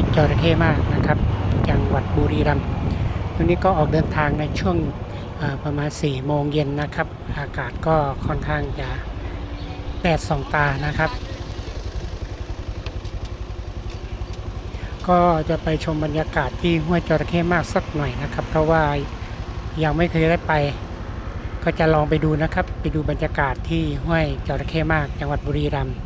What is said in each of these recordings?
วยจระเข้มากนะครับ จังหวัดบุรีรัมย์ตอนนี้ก็ออกเดินทางในช่วงประมาณ4โมงเย็นนะครับ อากาศก็ค่อนข้างจะแดดส่องตานะครับ ก็จะไปชมบรรยากาศที่ห้วยจระเข้มากสักหน่อยนะครับ เพราะว่ายังไม่เคยได้ไป ก็จะลองไปดูนะครับ ไปดูบรรยากาศที่ห้วยจระเข้มาก จังหวัดบุรีรัมย์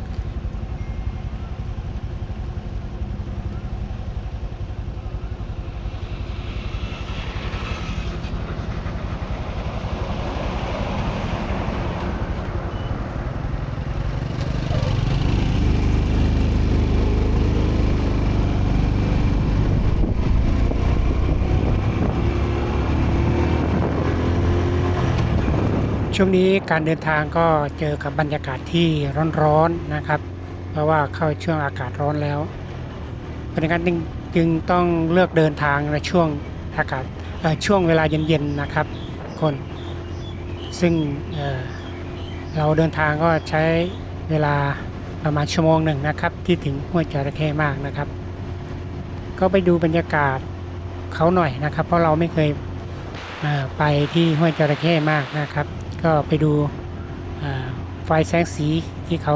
ช่วงนี้การเดินทางก็เจอกับบรรยากาศที่ร้อนๆนะครับ เพราะว่าเข้าช่วงอากาศร้อนแล้วเพราะฉะนั้นจึงจึงต้องเลือกเดินทางในช่วงอากาศช่วงเวลาเย็นๆนะครับคน ซึ่งเเราเดินทางก็ใช้เวลาประมาณชั่วโมงหนึ่งนะครับ ที่ถึงห้วยจระเข้มากนะครับ ก็ไปดูบรรยากาศเขาหน่อยนะครับ เพราะเราไม่เคยเไปที่ห้วยจระเข้มากนะครับ ก็ไปดูไฟแสงสีที่เขา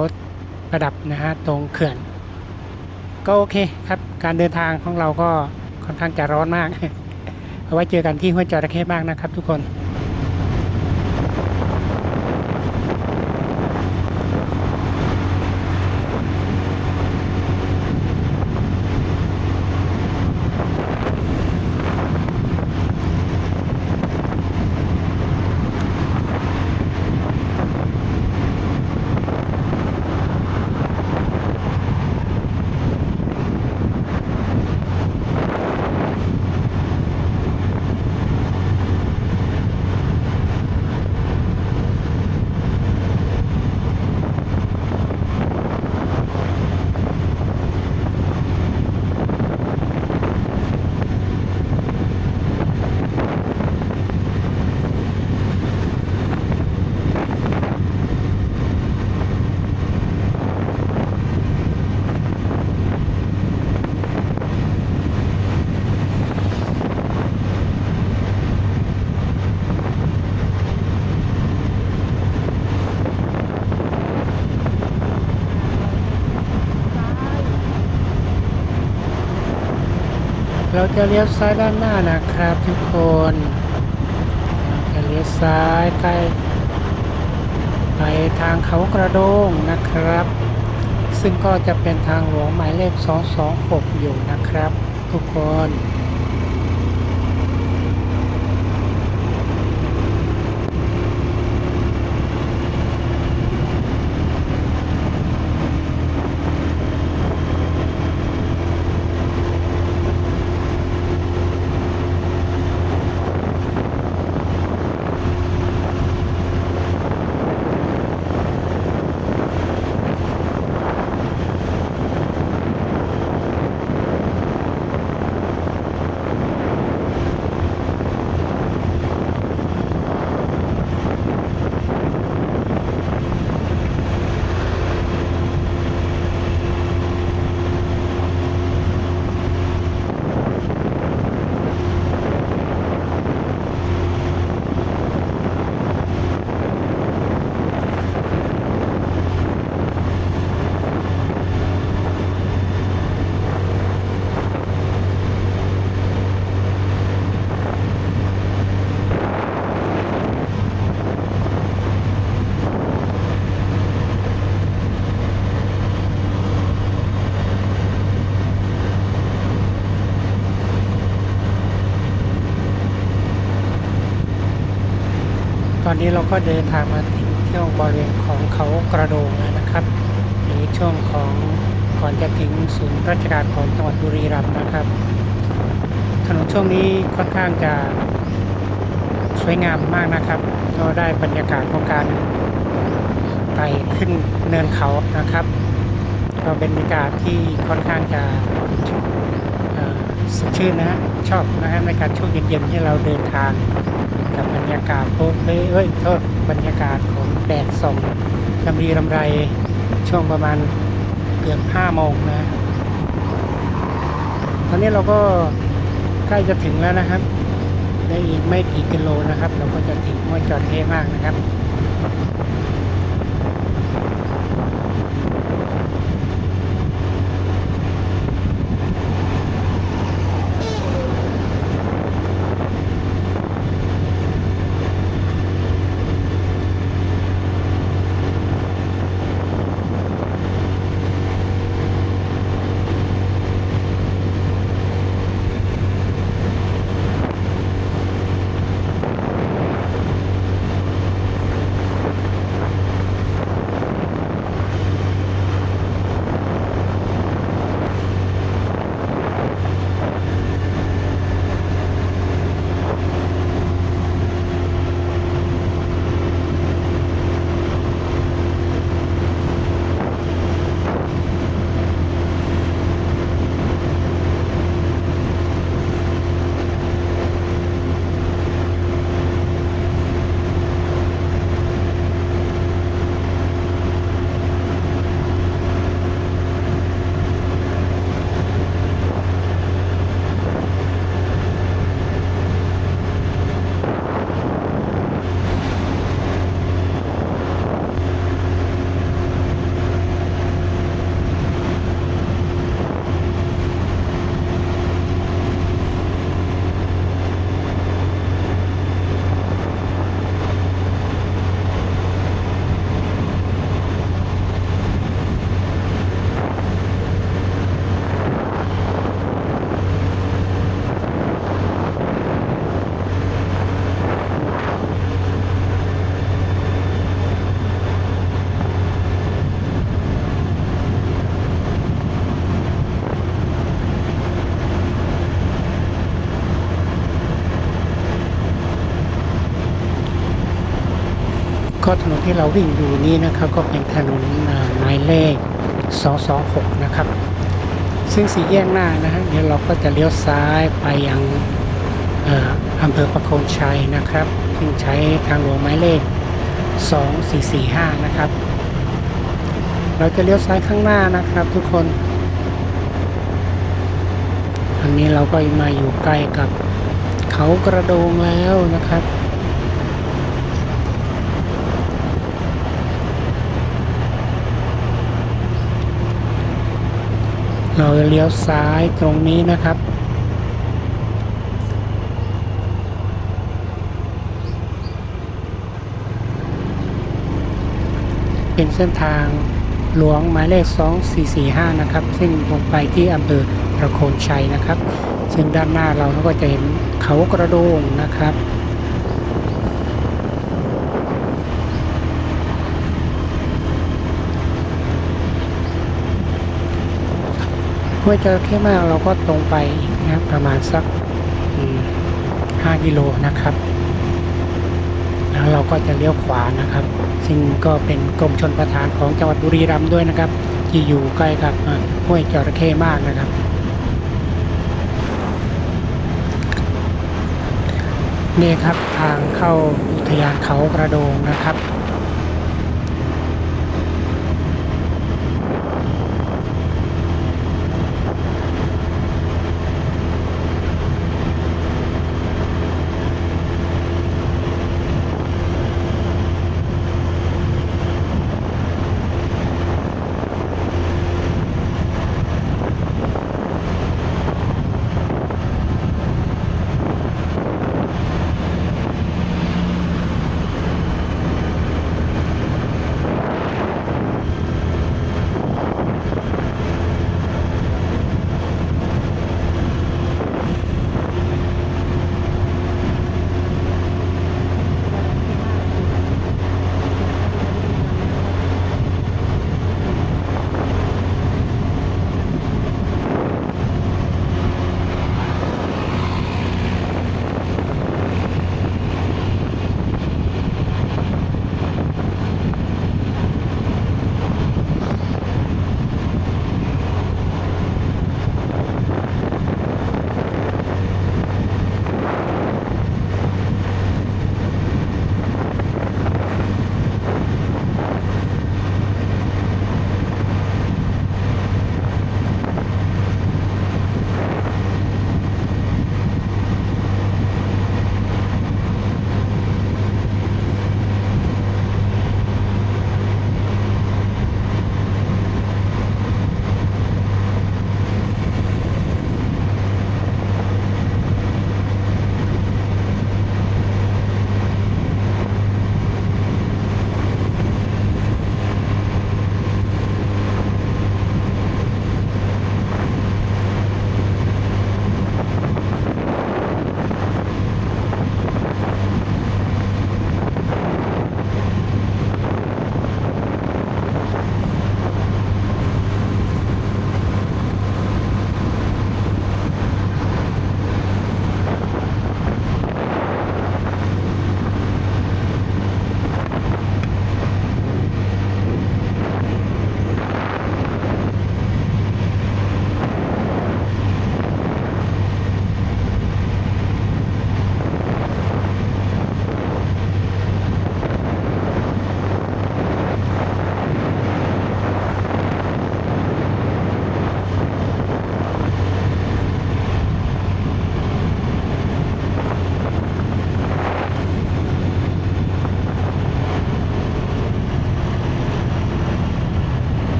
ประดับนะฮะตรงเขื่อน ก็โอเคครับการเดินทางของเราก็ค่อนข้างจะร้อนมาก เอาไว้เจอกันที่ห้วยจระเข้บ้างนะครับทุกคน จะเลี้ยวซ้ายด้านหน้านะครับทุกคนจะเลี้ยวซ้ายใกล้ไปทางเขากระโดงนะครับ ซึ่งก็จะเป็นทางหลวงหมายเลข 226 อยู่นะครับ ทุกคน นนี้เราก็เดินทางมาถึงช่วงบริเวณของเขากระโดงนะครับในช่วงของก่อนจะถึงศูนย์ราชการของจังหวัดบุรีรัมย์นะครับ ถนนช่วงนี้ค่อนข้างจะสวยงามมากนะครับ ก็ได้บรรยากาศของการไต่ขึ้นเนินเขานะครับ ก็เป็นบรรยากาศที่ค่อนข้างจะสดชื่นนะชอบนะฮะในการช่วงเย็นๆที่เราเดินทาง กับบรรยากาศโอ้เอ้ยเอ้ยโทษบรรยากาศของแดดส่องลำรีลำไรช่วงประมาณเกือบห้าโมงนะ ตอนนี้เราก็ใกล้จะถึงแล้วนะครับ ได้อีกไม่กี่กิโลนะครับ เราก็จะถึงห้วยจอดเทมากนะครับ ก็ถนนที่เราวิ่งอยู่นี้นะครับก็เป็นถนนหมายเลข 226 นะครับ ซึ่งสี่แยกหน้านะฮะเดี๋ยวเราก็จะเลี้ยวซ้ายไปยังอ่ออำเภอประโคนชัยนะครับซึ่งใช้ทางหลวงหมายเลข 2445 นะครับ เราจะเลี้ยวซ้ายข้างหน้านะครับทุกคน อันนี้เราก็มาอยู่ใกล้กับเขากระโดงแล้วนะครับ เราเลี้ยวซ้ายตรงนี้นะครับ เป็นเส้นทางหลวงหมายเลข 2445 นะครับ ซึ่งลงไปที่อำเภอประโคนชัยนะครับ ซึ่งด้านหน้าเราก็จะเห็นเขากระโดงนะครับ ห้วยจระเข้มากเราก็ตรงไปนะครับประมาณสัก 5 กิโลนะครับ แล้วเราก็จะเลี้ยวขวานะครับ ซึ่งก็เป็นกรมชนประทานของจังหวัดบุรีรัมย์ด้วยนะครับ ที่อยู่ใกล้กับห้วยจระเข้มากนะครับนี่ครับทางเข้าอุทยานเขากระโดงนะครับ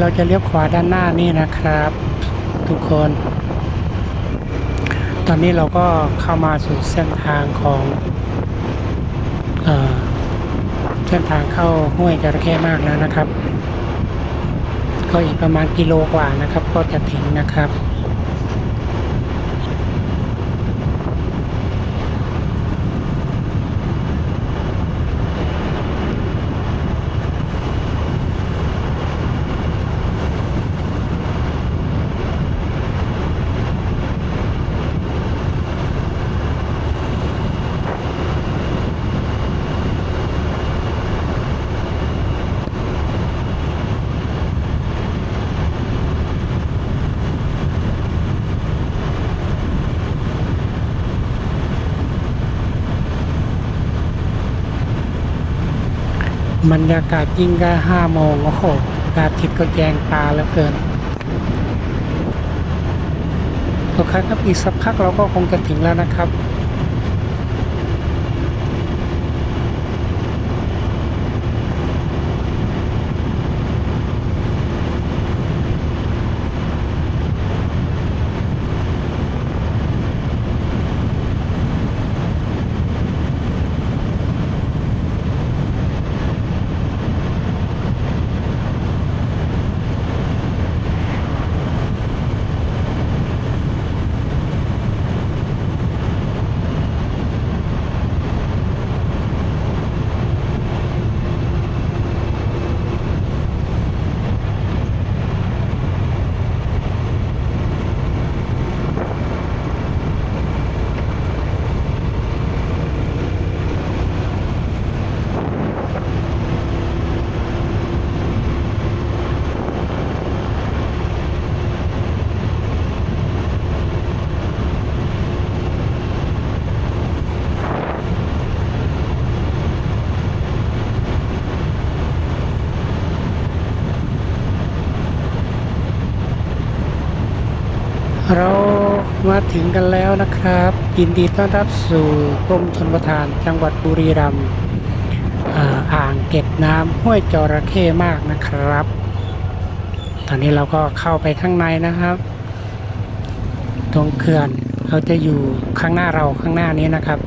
เราจะเลี้ยวขวาด้านหน้านี่นะครับ ทุกคน ตอนนี้เราก็เข้ามาสู่เส้นทางของเอเส้นทางเข้าห้วยจระเข้มากแล้วนะครับ ก็อีกประมาณกิโลกว่านะครับ ก็จะถึงนะครับ บรรยากาศยิ่งก็ห้าโมงโอ้โหพระอาทิตย์ก็แยงตาแล้วเกินโอเคครับอีกสักพักเราก็คงจะถึงแล้วนะครับ เรามา ถึงกันแล้วนะครับยินดีต้อนรับสู่กรมชลประทานจังหวัดบุรีรัมย์อ่าอ่างเก็บน้ำห้วยจระเข้มากนะครับ ตอนนี้เราก็เข้าไปข้างในนะครับ ตรงเขื่อนเราจะอยู่ข้างหน้าเราข้างหน้านี้นะครับ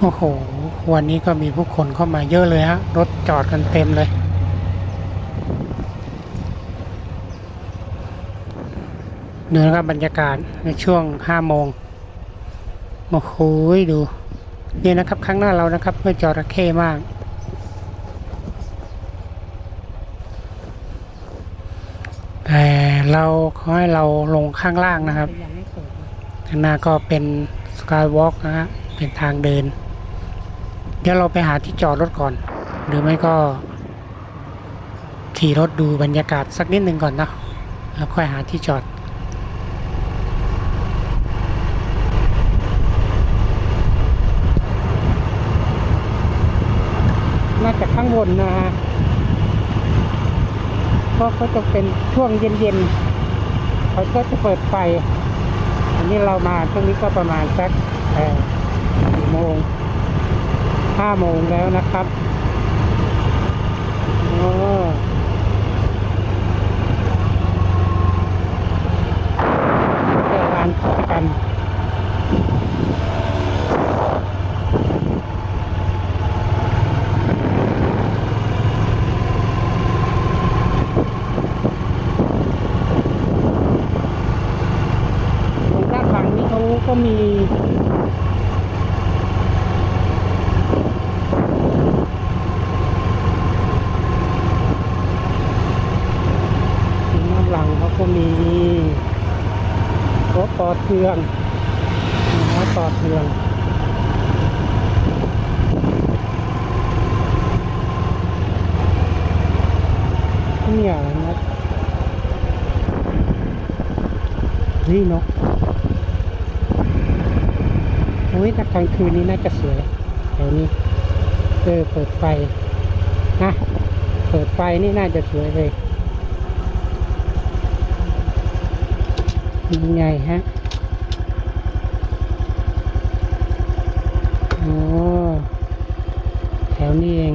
โอ้โห วันนี้ก็มีผู้คนเข้ามาเยอะเลยฮะ รถจอดกันเต็มเลยดูนะครับบรรยากาศในช่วงห้าโมงโอ้โหดูนี่นะครับข้างหน้าเรานะครับเพื่อจระเข้มาก แต่เราขอให้เราลงข้างล่างนะครับข้างหน้าก็เป็นสกายวอล์กนะฮะเป็นทางเดิน เดี๋ยวเราไปหาที่จอดรถก่อน หรือไม่ก็ขี่รถดูบรรยากาศสักนิดหนึ่งก่อนนะแล้วค่อยหาที่จอด น่าจะข้างบนนะฮะก็ก็จะเป็นช่วงเย็นๆเขาก็จะเปิดไฟ อันนี้เรามาช่วงนี้ก็ประมาณสักสี่โมง ห้าโมงแล้วนะครับโอ้เจอร้านกันกรรมตรงด้านหลังนี้เขาก็มี ด้านหลังเขาก็มี รถต่อเทืองรถต่อเทืองนี่อะไรนะนี่นกโอ้ยกลางคืนนี้น่าจะสวยแถวนี้เออเปิดไฟนะเปิดไฟนี่น่าจะสวยเลย ยังไงฮะโอ้แถวนี้เอง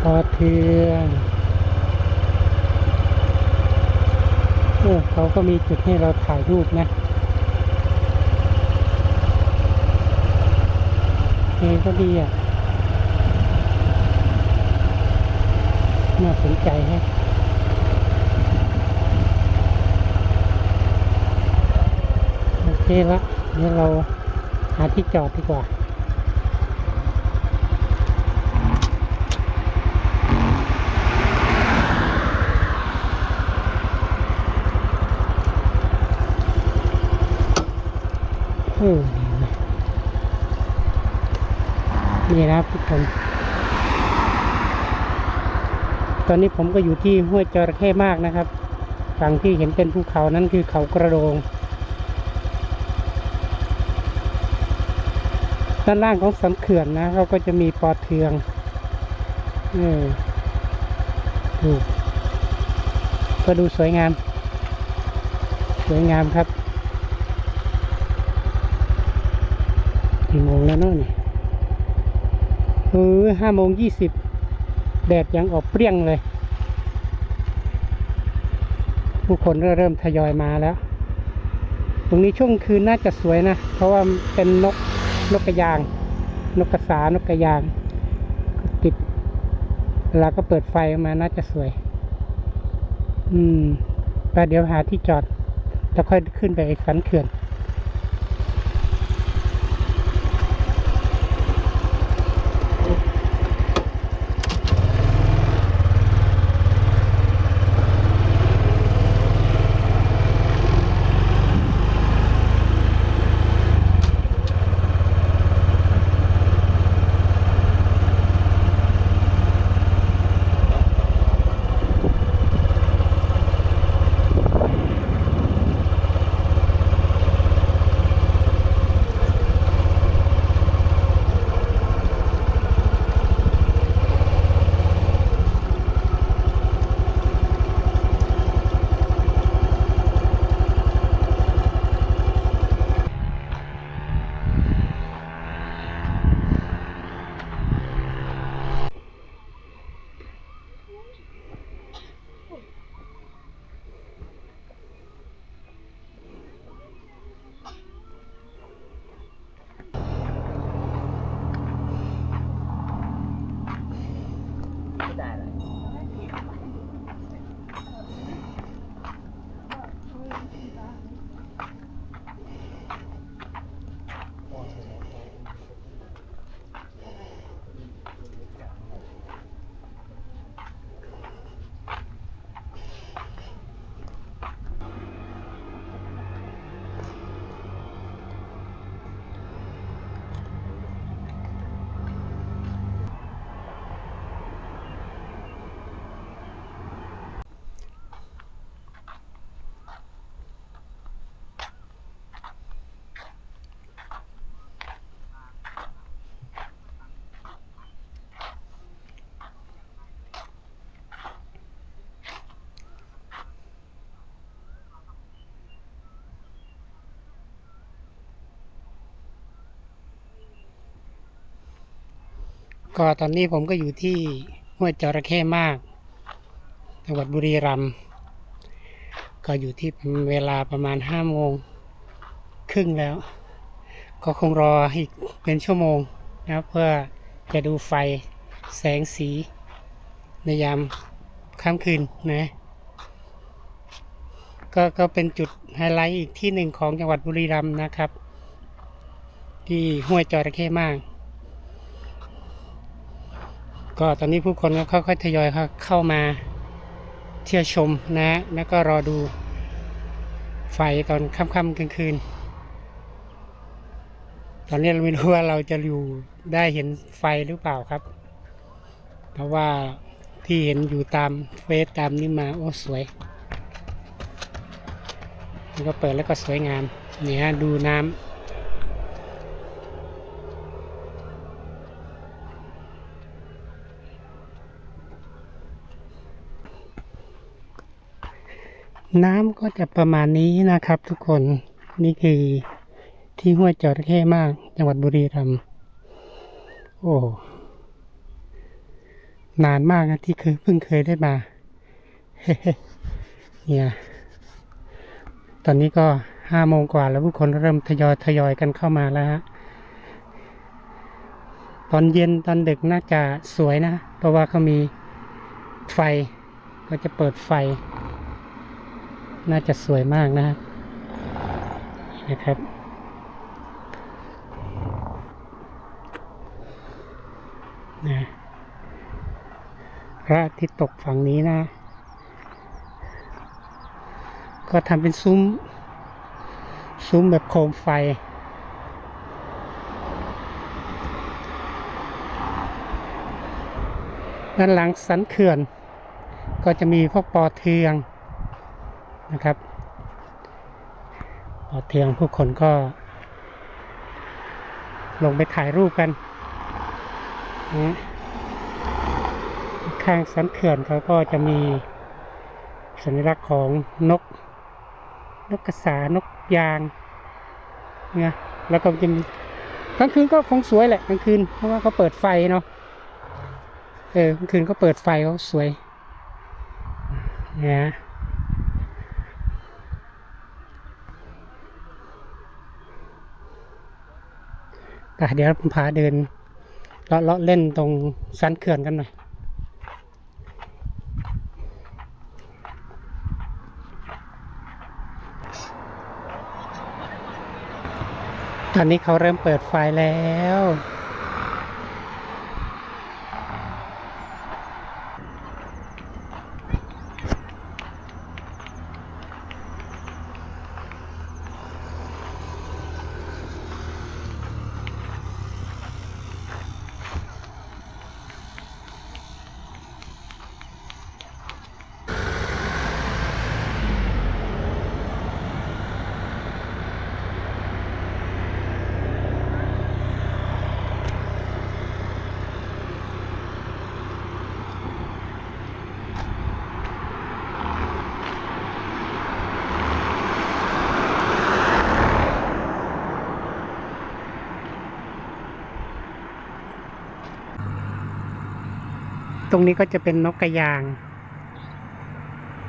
พอเทืองโอ้เขาก็มีจุดให้เราถ่ายรูปนะเอก็ดีอะ น่าสนใจแฮะโอ เคละเดี๋ยเราหาที่จอดดีกว่าเออนะนี่นะครับทุกคนตอนนี้ผมก็อยู่ที่ห้วยจระเข้มากนะครับฝั่งที่เห็นเป็นภูเขานั้นคือเขากระโดง ด้านล่างของสันเขื่อนนะเราก็จะมีปอเทืองเออดูก็ดูสวยงาม สวยงามครับกี่โมงแล้วเนาะนี่ยเออห้าโมงยี่สิบแดดยังออกเปรี้ยงเลย ผู้คนก็เริ่มทยอยมาแล้ว ตรงนี้ช่วงคืนน่าจะสวยนะ เพราะว่าเป็นนก นกกระยาง นกกระสานกกระยางติดเราก็เปิดไฟออกมาน่าจะสวย อืมไปเดี๋ยวหาที่จอดแล้วค่อยขึ้นไปสันเขื่อน ก็ตอนนี้ผมก็อยู่ที่ห้วยจระเข้มากจังหวัดบุรีรัมย์ก็อยู่ที่เวลาประมาณห้าโมงครึ่งแล้ว ก็คงรออีกเป็นชั่วโมงนะเพื่อจะดูไฟแสงสี ในยามค่ำคืนนะก็ก็เป็นจุดไฮไลท์อีกที่หนึ่งของจังหวัดบุรีรัมย์นะครับ ที่ห้วยจระเข้มาก ก็ตอนนี้ผู้คนก็ค่อยๆทยอยเข้ามาเที่ยวชมนะ แล้วก็รอดูไฟตอนค่ำๆกลางคืน ตอนนี้เราไม่รู้ว่าเราจะอยู่ได้เห็นไฟหรือเปล่าครับ เพราะว่าที่เห็นอยู่ตามเฟซตามนี้มาโอ้สวยแล้วก็เปิดแล้วก็สวยงามเนี่ฮะดูน้ำ น้ำก็จะประมาณนี้นะครับ ทุกคนนี่คือที่ห้วยจระเข้มาก จังหวัดบุรีรัมย์โอ้นานมากนะที่เคยเพิ่งเคยได้มาเนี่ยตอนนี้ก็ห้าโมงกว่าแล้วผู้คนเริ่มทยอยทยอยกันเข้ามาแล้วฮะตอนเย็นตอนดึกน่าจะสวยนะ เพราะว่าเขามีไฟก็จะเปิดไฟ น่าจะสวยมากนะนะครับ นะพระอาทิตย์ตกฝั่งนี้นะ ก็ทำเป็นซุ้ม ซุ้มแบบโคมไฟด้านหลังสันเขื่อน ก็จะมีพวกปอเทือง นะครับปอเทืองผู้คนก็ ลงไปถ่ายรูปกันนะข้างสันเขื่อนเขาก็จะมีสัญลักษณ์ของนก นกกระสานกยางนะแล้วก็จะมีกลางคืนก็คงสวยแหละกลางคืนเพราะว่าเขาเปิดไฟเนาะเออกลางคืนก็เปิดไฟเขาสวยนะ่ะเดี๋ยวผมพาเดินเลาะเลาะเล่นตรงสันเขื่อนกันหน่อยตอนนี้เขาเริ่มเปิดไฟแล้ว ตรงนี้ก็จะเป็นนกกระยาง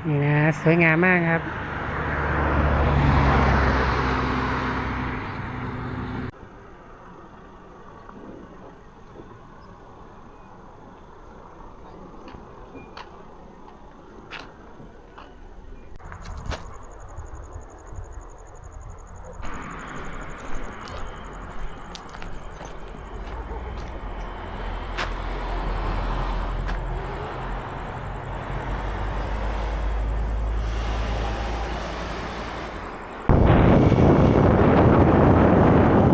นี่นะ สวยงามมากครับ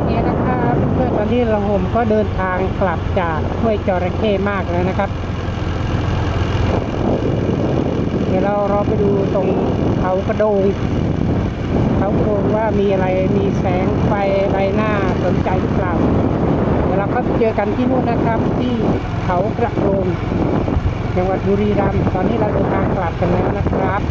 นี่นะครับเพื่อนตอนนี้เราผม ก็เดินทางกลับจากห้วยจระเข้มากแล้วนะครับ เดี๋ยวเราเราไปดูตรงเขากระโดงเขากระโดงว่ามีอะไรมีแสงไฟอะไรน่าสนใจหรือเปล่าเดี๋ยวเราก็เจอกันที่นู่นนะครับ ที่เขากระโดงจังหวัดบุรีรัมย์ตอนนี้เราเดินทางกลับกันแล้วนะครับ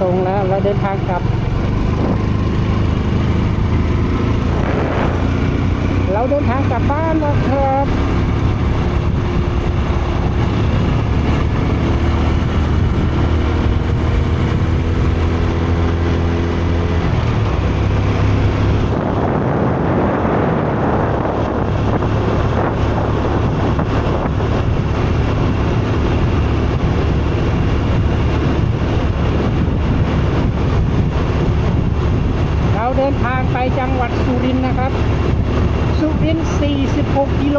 ตรงแล้ว เราเดินทางกลับ เราเดินทางกลับบ้านแล้ว ดินทางไปจังหวัดสุรินทร์นะครับ สุรินทร์46 กิโล